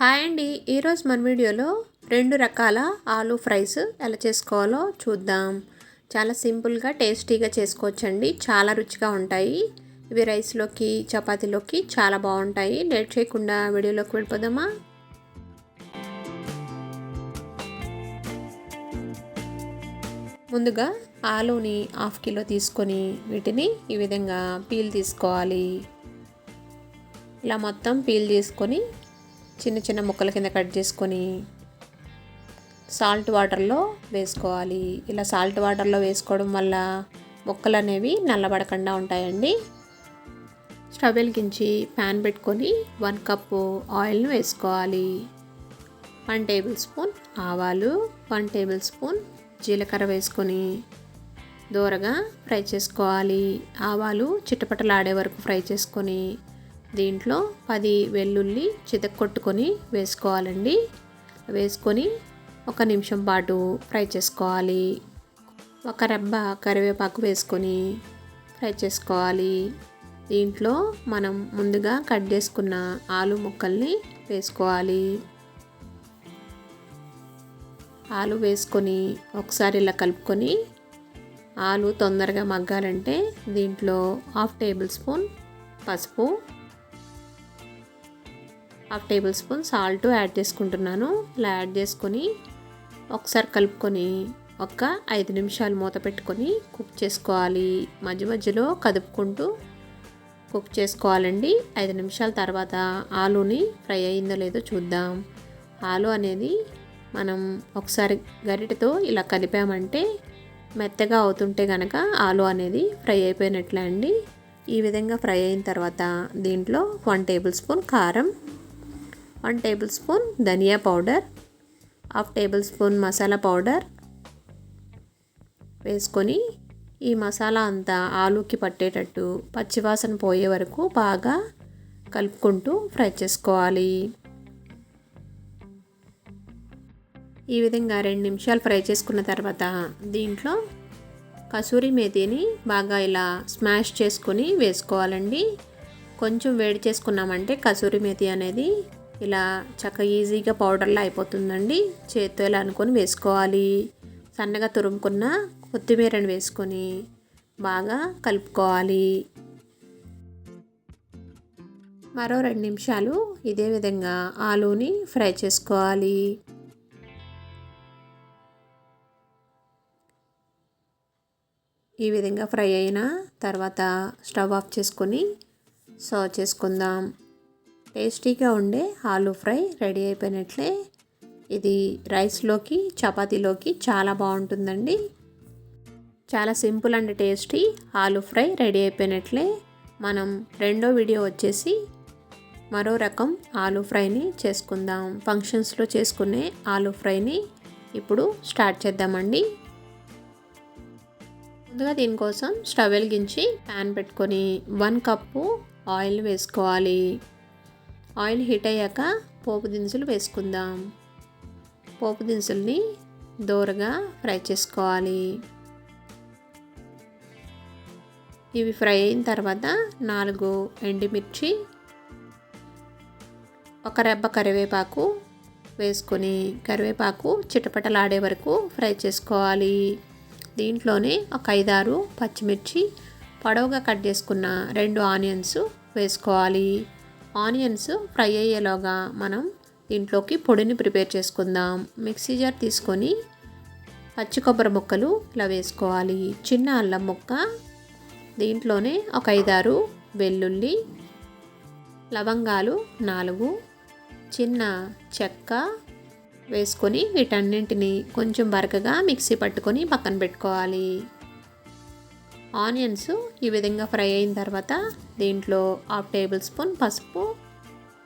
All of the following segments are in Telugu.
హాయ్ అండి. ఈరోజు మన వీడియోలో రెండు రకాల ఆలూ ఫ్రైస్ ఎలా చేసుకోవాలో చూద్దాం. చాలా సింపుల్గా టేస్టీగా చేసుకోవచ్చండి. చాలా రుచిగా ఉంటాయి. ఇవి రైస్లోకి చపాతీలోకి చాలా బాగుంటాయి. లేట్ చేయకుండా వీడియోలోకి వెళ్ళిపోదామా? ముందుగా ఆలూని హాఫ్ కిలో తీసుకొని వీటిని ఈ విధంగా పీల్ తీసుకోవాలి. ఇలా మొత్తం పీల్ తీసుకొని చిన్న చిన్న ముక్కల కింద కట్ చేసుకొని సాల్ట్ వాటర్లో వేసుకోవాలి. ఇలా సాల్ట్ వాటర్లో వేసుకోవడం వల్ల ముక్కలు అనేవి నల్లబడకుండా ఉంటాయండి. స్టవ్ వెలిగించి ప్యాన్ పెట్టుకొని వన్ కప్పు ఆయిల్ను వేసుకోవాలి. వన్ టేబుల్ స్పూన్ ఆవాలు వన్ టేబుల్ స్పూన్ జీలకర్ర వేసుకొని దూరగా ఫ్రై చేసుకోవాలి. ఆవాలు చిట్టపట్టలాడే వరకు ఫ్రై చేసుకొని దీంట్లో పది వెల్లుల్లి చితక్కొట్టుకొని వేసుకోవాలండి. వేసుకొని ఒక నిమిషం పాటు ఫ్రై చేసుకోవాలి. ఒక రెబ్బ కరివేపాకు వేసుకొని ఫ్రై చేసుకోవాలి. దీంట్లో మనం ముందుగా కట్ చేసుకున్న ఆలు ముక్కల్ని వేసుకోవాలి. ఆలు వేసుకొని ఒకసారి ఇలా కలుపుకొని ఆలు తొందరగా మగ్గాలంటే దీంట్లో హాఫ్ టేబుల్ స్పూన్ పసుపు half tablespoon salt add చేసుకుంటున్నాను. ఇలా యాడ్ చేసుకొని ఒకసారి కలుపుకొని ఒక ఐదు నిమిషాలు మూత పెట్టుకొని కుక్ చేసుకోవాలి. మధ్య మధ్యలో కదుపుకుంటూ కుక్ చేసుకోవాలండి. ఐదు నిమిషాల తర్వాత ఆలూని ఫ్రై అయిందో లేదో చూద్దాం. ఆలు అనేది మనం ఒకసారి గరిటతో ఇలా కలిపామంటే మెత్తగా అవుతుంటే కనుక ఆలు అనేది ఫ్రై అయిపోయినట్లే అండి. ఈ విధంగా ఫ్రై అయిన తర్వాత దీంట్లో వన్ టేబుల్ స్పూన్ కారం one tablespoon dhaniya powder half tablespoon masala powder వేసుకొని ఈ మసాలా అంతా ఆలూకి పట్టేటట్టు పచ్చివాసన పోయే వరకు బాగా కలుపుకుంటూ ఫ్రై చేసుకోవాలి. ఈ విధంగా రెండు నిమిషాలు ఫ్రై చేసుకున్న తర్వాత దీంట్లో కసూరి మేతిని బాగా ఇలా స్మాష్ చేసుకొని వేసుకోవాలండి. కొంచెం వేడి చేసుకున్నామంటే కసూరి మేతి అనేది ఇలా చక్క ఈజీగా పౌడర్లా అయిపోతుందండి. చేత్తో ఇలా అనుకొని వేసుకోవాలి. సన్నగా తురుముకున్న కొత్తిమీరని వేసుకొని బాగా కలుపుకోవాలి. మరో రెండు నిమిషాలు ఇదే విధంగా ఆలూని ఫ్రై చేసుకోవాలి. ఈ విధంగా ఫ్రై అయిన తర్వాత స్టవ్ ఆఫ్ చేసుకొని సర్వ్ చేసుకుందాం. టేస్టీగా ఉండే ఆలూ ఫ్రై రెడీ అయిపోయినట్లే. ఇది రైస్లోకి చపాతీలోకి చాలా బాగుంటుందండి. చాలా simple and tasty aloo fry ready అయిపోయినట్లే. మనం రెండో వీడియో వచ్చేసి మరో రకం ఆలూ ఫ్రైని చేసుకుందాం. ఫంక్షన్స్లో చేసుకునే ఆలూ ఫ్రైని ఇప్పుడు స్టార్ట్ చేద్దామండి. ముందుగా దీనికోసం స్టవ్ వెలిగించి ప్యాన్ పెట్టుకొని వన్ కప్పు ఆయిల్ వేసుకోవాలి. ఆయిల్ హీట్ అయ్యాక పోపు దినుసులు వేసుకుందాం. పోపు దినుసుల్ని దోరగా ఫ్రై చేసుకోవాలి. ఇవి ఫ్రై అయిన తర్వాత నాలుగు ఎండుమిర్చి ఒక రెబ్బ కరివేపాకు వేసుకొని కరివేపాకు చిటపటలాడే వరకు ఫ్రై చేసుకోవాలి. దీంట్లోనే ఒక ఐదారు పచ్చిమిర్చి పొడవుగా కట్ చేసుకున్న రెండు ఆనియన్స్ వేసుకోవాలి. ఆనియన్స్ ఫ్రై అయ్యేలోగా మనం దీంట్లోకి పొడిని ప్రిపేర్ చేసుకుందాం. మిక్సీ జార్ తీసుకొని పచ్చి కొబ్బరి ముక్కలు ఇలా వేసుకోవాలి. చిన్న అల్లం ముక్క దీంట్లోనే ఒక ఐదారు వెల్లుల్లి లవంగాలు నాలుగు చిన్న చెక్క వేసుకొని వీటన్నింటిని కొంచెం బరకగా మిక్సీ పట్టుకొని పక్కన పెట్టుకోవాలి. ఆనియన్స్ ఈ విధంగా ఫ్రై అయిన తర్వాత దీంట్లో హాఫ్ టేబుల్ స్పూన్ పసుపు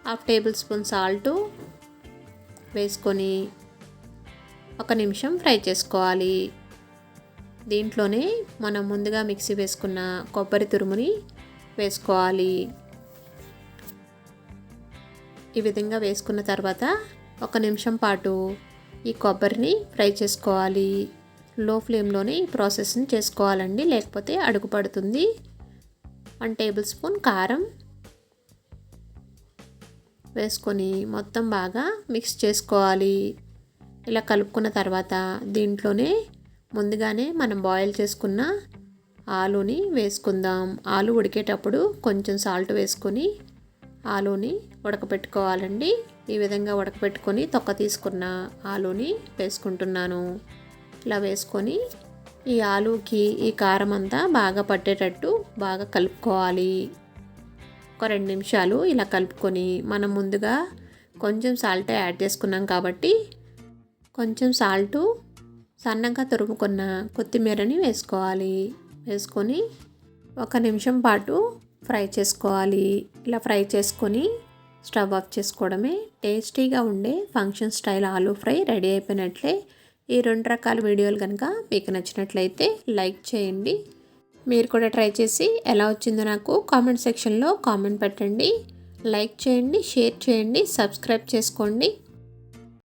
హాఫ్ టేబుల్ స్పూన్ సాల్టు వేసుకొని ఒక నిమిషం ఫ్రై చేసుకోవాలి. దీంట్లోనే మనం ముందుగా మిక్సీ వేసుకున్న కొబ్బరి తురుముని వేసుకోవాలి. ఈ విధంగా వేసుకున్న తర్వాత ఒక నిమిషం పాటు ఈ కొబ్బరిని ఫ్రై చేసుకోవాలి. లో ఫ్లేమ్లోనే ఈ ప్రాసెస్ని చేసుకోవాలండి. లేకపోతే అడుగు పడుతుంది. వన్ టేబుల్ స్పూన్ కారం వేసుకొని మొత్తం బాగా మిక్స్ చేసుకోవాలి. ఇలా కలుపుకున్న తర్వాత దీంట్లోనే ముందుగానే మనం బాయిల్ చేసుకున్న ఆలుని వేసుకుందాం. ఆలు ఉడికేటప్పుడు కొంచెం సాల్ట్ వేసుకొని ఆలుని ఉడకపెట్టుకోవాలండి. ఈ విధంగా ఉడకపెట్టుకొని తొక్క తీసుకున్న ఆలుని వేసుకుంటున్నాను. ఇలా వేసుకొని ఈ ఆలుకి ఈ కారం అంతా బాగా పట్టేటట్టు బాగా కలుపుకోవాలి. ఒక రెండు నిమిషాలు ఇలా కలుపుకొని మనం ముందుగా కొంచెం సాల్ట్ యాడ్ చేసుకున్నాం కాబట్టి కొంచెం సాల్టు సన్నగా తురుముకున్న కొత్తిమీరని వేసుకోవాలి. వేసుకొని ఒక నిమిషం పాటు ఫ్రై చేసుకోవాలి. ఇలా ఫ్రై చేసుకొని స్టవ్ ఆఫ్ చేసుకోవడమే టేస్టీగా ఉండే function style aloo fry ready అయిపోయినట్లే ఈ రెండు రకాల వీడియోలు కనుక మీకు నచ్చినట్లయితే లైక్ చేయండి. మీరు కూడా ట్రై చేసి ఎలా వచ్చిందో నాకు కామెంట్ సెక్షన్లో కామెంట్ పెట్టండి. లైక్ చేయండి షేర్ చేయండి సబ్స్క్రైబ్ చేసుకోండి.